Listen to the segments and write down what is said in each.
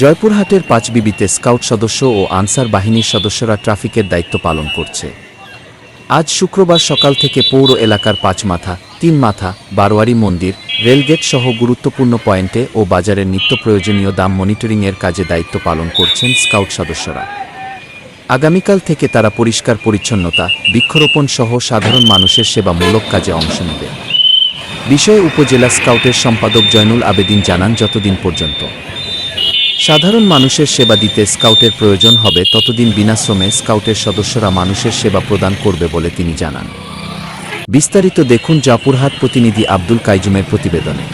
জয়পুরহাটের পাঁচবিবিতে স্কাউট সদস্য ও আনসার বাহিনীর সদস্যরা ট্রাফিকের দায়িত্ব পালন করছে। আজ শুক্রবার সকাল থেকে পৌর এলাকার পাঁচ মাথা, তিন মাথা, বারোয়ারি মন্দির, রেলগেট সহ গুরুত্বপূর্ণ পয়েন্টে ও বাজারের নিত্য প্রয়োজনীয় দাম মনিটরিংয়ের কাজে দায়িত্ব পালন করছেন স্কাউট সদস্যরা। আগামীকাল থেকে তারা পরিষ্কার পরিচ্ছন্নতা, বৃক্ষরোপণ সহ সাধারণ মানুষের সেবামূলক কাজে অংশ নেবে। বিষয়ে উপজেলা স্কাউটের সম্পাদক জয়নুল আবেদিন জানান যতদিন পর্যন্ত। সাধারণ মানুষের সেবা দিতে স্কাউটের প্রয়োজন হবে, ততদিন বিনাশ্রমে স্কাউটের সদস্যরা মানুষের সেবা প্রদান করবে বলে তিনি জানান। বিস্তারিত দেখুন জাপুরহাট প্রতিনিধি আব্দুল কাইজুমের প্রতিবেদনে।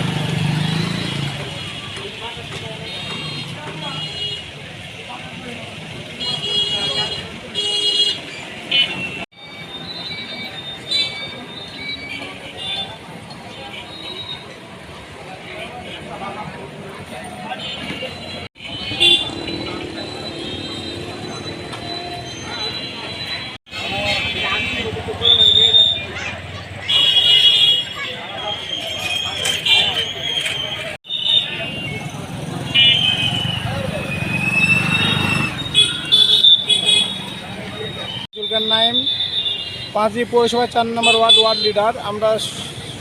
পাঁচই পৌরসভা চার নম্বর ওয়ার্ড ওয়ার্ড লিডার। আমরা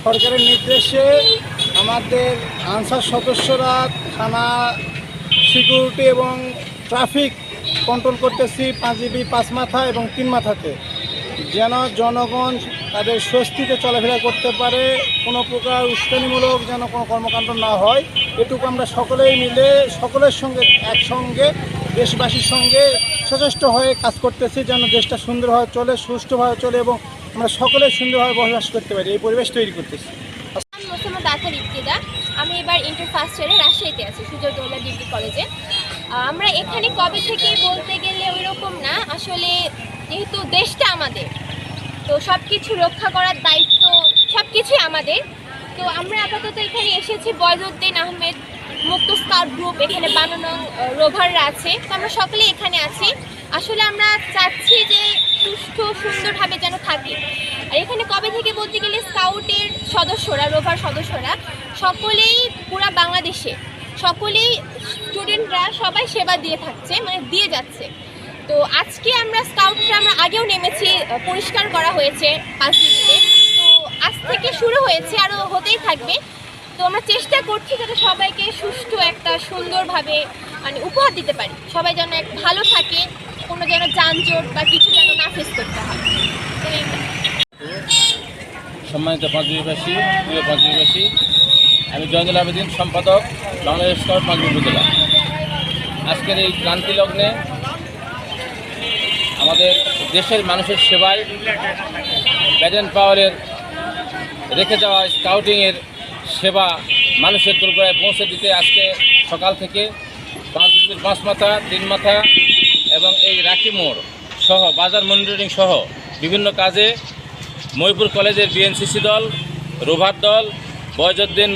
সরকারের নির্দেশে আমাদের আনসার সদস্যরা থানা, সিকিউরিটি এবং ট্রাফিক কন্ট্রোল করতেছি পাঁচবি পাঁচ মাথা এবং তিন মাথাতে। যেন জনগণ তাদের স্বস্তিতে চলাফেরা করতে পারে, কোনো প্রকার উস্কানিমূলক যেন কোনো কর্মকাণ্ড না হয়। এটুকু আমরা সকলেই মিলে সকলের সঙ্গে একসঙ্গে দেশবাসীর সঙ্গে সচেষ্ট হয়ে কাজ করতেছি, যেন দেশটা সুন্দরভাবে চলে, সুষ্ঠুভাবে চলে এবং আমরা সকলে সুন্দরভাবে বসবাস করতে পারি। এই পরিবেশ তৈরি করতেছি। আমি এবার ইন্টার ফার্স্ট ইয়ারে রাজশাহীতে আছি সুযোগদৌলা ডিগ্রি কলেজে। আমরা এখানে কবে থেকে বলতে গেলে ওই রকম না, আসলে যেহেতু দেশটা আমাদের, তো সব কিছু রক্ষা করার দায়িত্ব সব কিছুই আমাদের। তো আমরা আপাতত এখানে এসেছি বয়জুদ্দিন আহমেদ মুক্ত স্কাউট গ্রুপ এখানে বানানো রোভাররা আছে। তো আমরা সকলে এখানে আছি। আসলে আমরা চাচ্ছি যে সুস্থ, সুন্দরভাবে যেন থাকি। আর এখানে কবে থেকে বলতে গেলে স্কাউটের সদস্যরা রোভার সদস্যরা, সকলেই পুরা বাংলাদেশে, সকলেই স্টুডেন্টরা সবাই সেবা দিয়ে থাকছে মানে দিয়ে যাচ্ছে। তো আজকে আমরা স্কাউটরা আমরা আগেও নেমেছি, পরিষ্কার করা হয়েছে পাঁচ দিনে। তো আজ থেকে শুরু হয়েছে, আরও হতেই থাকবে। তো আমরা চেষ্টা করছি যাতে সবাইকে সুষ্ঠু একটা সুন্দরভাবে মানে উপহার দিতে পারি। সবাই যেন এক ভালো থাকে, কোনো যেন যানজট বা কিছু যেন না ফেস করতে হয়। সম্মানিত পাঁচবিবাসী প্রিয় পাঁচবিবাসী আমি জয়নুল আবেদিন, সম্পাদক, বাংলাদেশ স্কাউট পাঁচবি উপজেলা। আজকের এই ক্রান্তি লগ্নে আমাদের দেশের মানুষের সেবায় ব্যাটেন পাওয়ারের রেখে যাওয়া স্কাউটিংয়ের সেবা মানুষের দুর্গড়ায় পৌঁছে দিতে আজকে সকাল থেকে পাঁচ পাঁচ মাথা, তিন মাথা এবং এই রাখি মোড় সহ, বাজার মনিটরিং সহ বিভিন্ন কাজে মহিপুর কলেজের বিএনসিসি দল, রোভার দল, বয়জুদ্দিন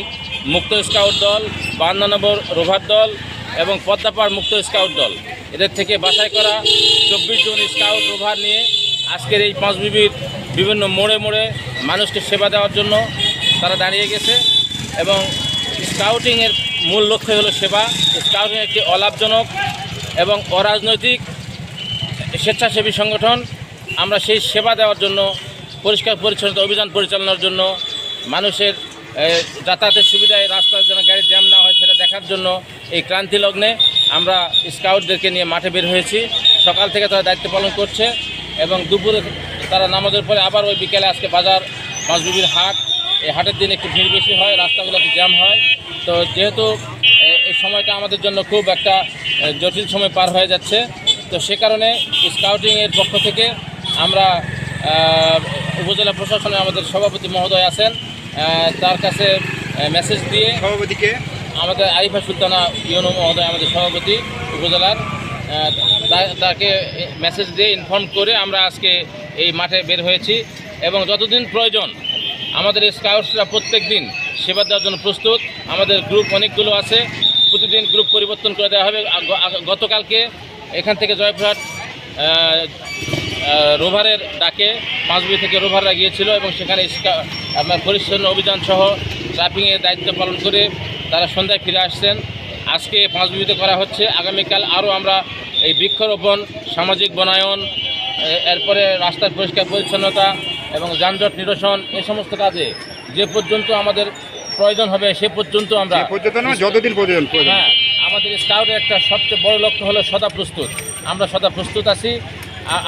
মুক্ত স্কাউট দল বান্নানগর রোভার দল এবং পদ্মাপাড় মুক্ত স্কাউট দল। এদের থেকে বাছাই করা চব্বিশ জন স্কাউট, রোভার নিয়ে আজকের এই পাঁচবিবির বিভিন্ন মোড়ে মোড়ে মানুষকে সেবা দেওয়ার জন্য তারা দাঁড়িয়ে গেছে। এবং স্কাউটিংয়ের মূল লক্ষ্য হলো সেবা। স্কাউটিং একটি অলাভজনক এবং অরাজনৈতিক স্বেচ্ছাসেবী সংগঠন। আমরা সেই সেবা দেওয়ার জন্য, পরিষ্কার পরিচ্ছন্নতা অভিযান পরিচালনার জন্য, মানুষের যাতায়াতের সুবিধায় রাস্তায় যেন গাড়ি জ্যাম না হয় সেটা দেখার জন্য এই ক্রান্তি লগ্নে আমরা স্কাউটদেরকে নিয়ে মাঠে বের হয়েছি। সকাল থেকে তারা দায়িত্ব পালন করছে এবং দুপুরে তারা নামাজের পরে আবার ওই বিকেলে আজকে বাজার মাছবিবির হাট এই হাটের দিন একটু ভিড় বেশি হয় রাস্তাগুলোতে জ্যাম হয়। তো যেহেতু এই সময়টা আমাদের জন্য খুব একটা জটিল সময় পার হয়ে যাচ্ছে তো সে কারণে স্কাউটিংয়ের পক্ষ থেকে আমরা উপজেলা প্রশাসনে আমাদের সভাপতি মহোদয় আছেন তার কাছে মেসেজ দিয়ে সভাপতিকে আমাদের আরিফা সুলতানা ইউনো মহোদয় আমাদের সভাপতি উপজেলার তাকে মেসেজ দিয়ে ইনফর্ম করে আমরা আজকে এই মাঠে বের হয়েছি এবং যতদিন প্রয়োজন আমাদের স্কাউটসরা প্রত্যেক দিন সেবা দেওয়ার জন্য প্রস্তুত। আমাদের গ্রুপ অনেকগুলো আছে। প্রতিদিন গ্রুপ পরিবর্তন করে দেওয়া হবে। গতকালকে এখান থেকে জয়পুরহাট রোভারের ডাকে পাঁচবি থেকে রোভাররা গিয়েছিল এবং সেখানে আপনার পরিচ্ছন্ন অভিযান সহ ট্রাফিংয়ের দায়িত্ব পালন করে তারা সন্ধ্যায় ফিরে আসছেন। আজকে পাঁচ বিবিতে করা হচ্ছে। আগামীকাল আরও আমরা এই বৃক্ষরোপণ, সামাজিক বনায়ন এরপরে রাস্তার পরিষ্কার পরিচ্ছন্নতা এবং যানজট নিরসন এ সমস্ত কাজে যে পর্যন্ত আমাদের প্রয়োজন হবে সে পর্যন্ত আমরা যতদিন পর্যন্ত হ্যাঁ আমাদের স্কাউটের একটা সবচেয়ে বড় লক্ষ্য হলো সদা প্রস্তুত। আমরা সদা প্রস্তুত আছি।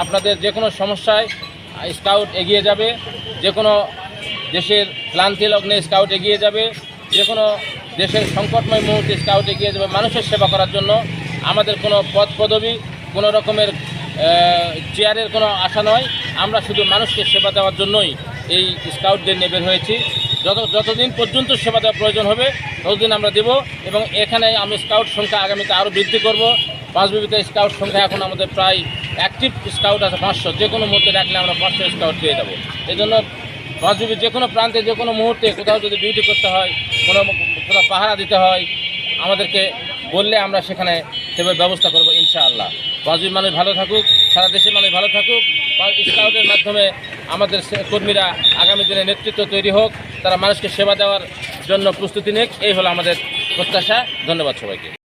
আপনাদের যে কোনো সমস্যায় স্কাউট এগিয়ে যাবে যে কোনো দেশের ক্লান্তি লগ্নে স্কাউট এগিয়ে যাবে যে কোনো দেশের সংকটময় মুহূর্তে স্কাউট এগিয়ে যাবে মানুষের সেবা করার জন্য। আমাদের কোনো পদ পদবি কোনো রকমের চেয়ারের কোনো আশা নয়। আমরা শুধু মানুষকে সেবা দেওয়ার জন্যই এই স্কাউটদের নিয়ে হয়েছি। যত, যতদিন পর্যন্ত সেবা দেওয়ার প্রয়োজন হবে, ততদিন আমরা দেব এবং এখানে আমি স্কাউট সংখ্যা আগামীতে আরও বৃদ্ধি করব। পাঁচ বিবিতে স্কাউট সংখ্যা এখন আমাদের প্রায় অ্যাক্টিভ স্কাউট আছে পাঁচশো। যে কোনো মুহূর্তে ডাকলে আমরা পাঁচশো স্কাউট পেয়ে যাব। এই জন্য পাঁচ বিবির যে কোনো প্রান্তে, যে কোনো মুহূর্তে কোথাও যদি ডিউটি করতে হয়, কোনো কোথাও পাহারা দিতে হয়, আমাদেরকে বললে আমরা সেখানে সেভাবে ব্যবস্থা করব ইনশাআল্লাহ। পাঁচবির মানুষ ভালো থাকুক, সারা দেশের মানুষ ভালো থাকুক স্কাউটের মাধ্যমে আমাদের কর্মীরা আগামী দিনে নেতৃত্ব তৈরি হোক, তারা মানুষকে সেবা দেওয়ার জন্য প্রস্তুতি নিক, এই হলো আমাদের প্রত্যাশা। ধন্যবাদ সবাইকে।